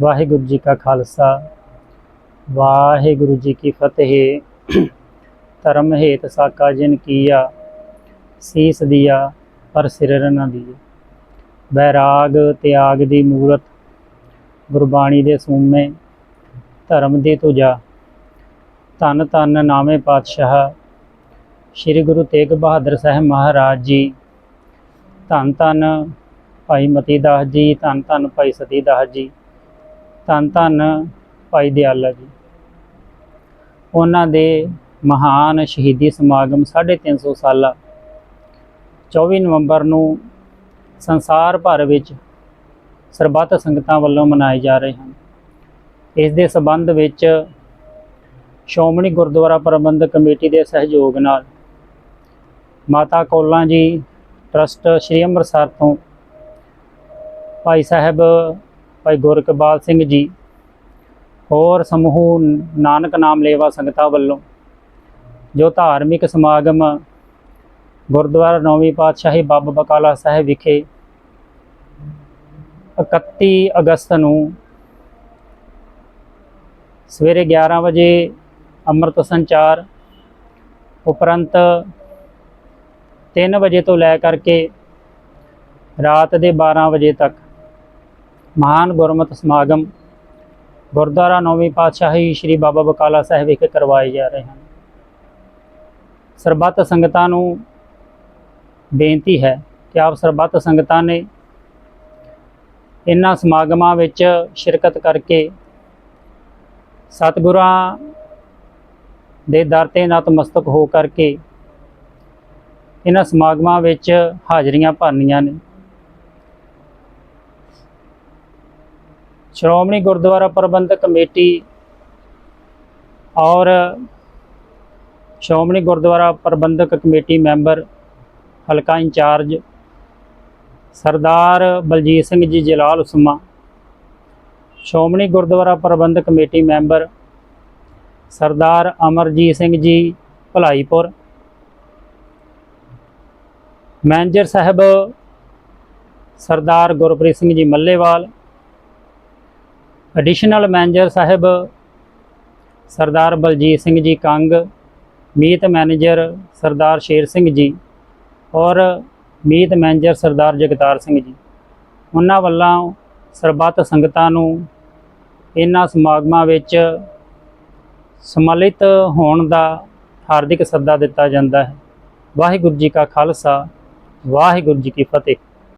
ਵਾਹਿਗੁਰੂ ਜੀ ਕਾ ਖਾਲਸਾ। ਵਾਹਿਗੁਰੂ ਜੀ ਕੀ ਫਤਿਹ। ਧਰਮ ਹੇਤ ਸਾਕਾ ਜਿਨ ਕੀਆ, ਸੀਸ ਦਿਆ ਪਰ ਸਿਰ ਨ ਦੀਏ। ਬੈਰਾਗ ਤਿਆਗ ਦੀ ਮੂਰਤ, ਗੁਰਬਾਣੀ ਦੇ ਸੂਮੇ, ਧਰਮ ਦੀ ਤੁਜਾ। ਧੰਨ ਧੰਨ ਨਾਮੇ ਪਾਤਸ਼ਾਹ, ਸ੍ਰੀ ਗੁਰੂ ਤੇਗ ਬਹਾਦਰ ਸਾਹਿਬ ਮਹਾਰਾਜ ਜੀ। ਧੰਨ ਧੰਨ ਭਾਈ ਮਤੀ ਦਾਸ ਜੀ, ਧੰਨ ਧੰਨ ਭਾਈ ਸਤੀ ਦਾਸ ਜੀ। ਧੰਨ ਧੰਨ ਭਾਈ ਦਿਆਲਾ ਜੀ। ਉਹਨਾਂ ਦੇ ਮਹਾਨ ਸ਼ਹੀਦੀ ਸਮਾਗਮ 350 ਸਾਲਾ 24 ਨਵੰਬਰ ਨੂੰ ਸੰਸਾਰ ਭਰ ਵਿੱਚ ਸਰਬੱਤ ਸੰਗਤਾਂ ਵੱਲੋਂ ਮਨਾਏ ਜਾ ਰਹੇ ਹਨ। ਇਸ ਦੇ ਸਬੰਧ ਵਿੱਚ ਸ਼੍ਰੋਮਣੀ ਗੁਰਦੁਆਰਾ ਪ੍ਰਬੰਧਕ ਕਮੇਟੀ ਦੇ ਸਹਿਯੋਗ ਨਾਲ ਮਾਤਾ ਕੋਲਾਂ ਜੀ ਟਰਸਟ ਸ਼੍ਰੀ ਅੰਮ੍ਰਿਤਸਰ ਤੋਂ ਭਾਈ ਸਾਹਿਬ ਭਾਈ ਗੁਰਕਬਾਲ ਸਿੰਘ ਜੀ, ਹੋਰ ਸਮੂਹ ਨਾਨਕ ਨਾਮ ਲੇਵਾ ਸੰਗਤਾਂ ਵੱਲੋਂ ਜੋ ਧਾਰਮਿਕ ਸਮਾਗਮ ਗੁਰਦੁਆਰਾ ਨੌਵੀਂ ਪਾਤਸ਼ਾਹੀ ਬਾਬਾ ਬਕਾਲਾ ਸਾਹਿਬ ਵਿਖੇ 31 ਅਗਸਤ ਨੂੰ ਸਵੇਰੇ 11 ਵਜੇ ਅੰਮ੍ਰਿਤ ਸੰਚਾਰ ਉਪਰੰਤ 3 ਵਜੇ ਤੋਂ ਲੈ ਕਰਕੇ ਰਾਤ ਦੇ 12 ਵਜੇ ਤੱਕ ਮਹਾਨ ਗੁਰਮਤਿ ਸਮਾਗਮ ਗੁਰਦੁਆਰਾ ਨੌਵੀਂ ਪਾਤਸ਼ਾਹੀ ਸ੍ਰੀ ਬਾਬਾ ਬਕਾਲਾ ਸਾਹਿਬ ਵਿਖੇ ਕਰਵਾਏ ਜਾ ਰਹੇ ਹਨ। ਸਰਬੱਤ ਸੰਗਤਾਂ ਨੂੰ ਬੇਨਤੀ ਹੈ ਕਿ ਆਪ ਸਰਬੱਤ ਸੰਗਤਾਂ ਨੇ ਇਨ੍ਹਾਂ ਸਮਾਗਮਾਂ ਵਿੱਚ ਸ਼ਿਰਕਤ ਕਰਕੇ ਸਤਿਗੁਰਾਂ ਦੇ ਦਰ ਤੇ ਨਤਮਸਤਕ ਹੋ ਕਰਕੇ ਇਹਨਾਂ ਸਮਾਗਮਾਂ ਵਿੱਚ ਹਾਜ਼ਰੀਆਂ ਭਰਨੀਆਂ ਨੇ। ਸ਼੍ਰੋਮਣੀ ਗੁਰਦੁਆਰਾ ਪ੍ਰਬੰਧਕ ਕਮੇਟੀ ਔਰ ਸ਼੍ਰੋਮਣੀ ਗੁਰਦੁਆਰਾ ਪ੍ਰਬੰਧਕ ਕਮੇਟੀ ਮੈਂਬਰ ਹਲਕਾ incharge Sardar Baljit Singh ji Jalal Usma, Shiromani Gurdwara Parbandhak committee member Sardar Amarjit Singh ji Bhalaipur, manager ਸਾਹਿਬ ਸਰਦਾਰ ਗੁਰਪ੍ਰੀਤ ਸਿੰਘ ਜੀ ਮੱਲੇਵਾਲ ਐਡੀਸ਼ਨਲ ਮੈਨੇਜਰ ਸਾਹਿਬ ਸਰਦਾਰ ਬਲਜੀਤ ਸਿੰਘ ਜੀ ਕੰਗ, ਮੀਤ ਮੈਨੇਜਰ ਸਰਦਾਰ ਸ਼ੇਰ ਸਿੰਘ ਜੀ ਔਰ ਮੀਤ ਮੈਨੇਜਰ ਸਰਦਾਰ ਜਗਤਾਰ ਸਿੰਘ ਜੀ। ਉਹਨਾਂ ਵੱਲੋਂ ਸਰਬੱਤ ਸੰਗਤਾਂ ਨੂੰ ਇਹਨਾਂ ਸਮਾਗਮਾਂ ਵਿੱਚ ਸਮਲਿਤ ਹੋਣ ਦਾ ਹਾਰਦਿਕ ਸੱਦਾ ਦਿੱਤਾ ਜਾਂਦਾ ਹੈ। ਵਾਹਿਗੁਰੂ ਜੀ ਕਾ ਖਾਲਸਾ, ਵਾਹਿਗੁਰੂ ਜੀ ਕੀ ਫਤਿਹ।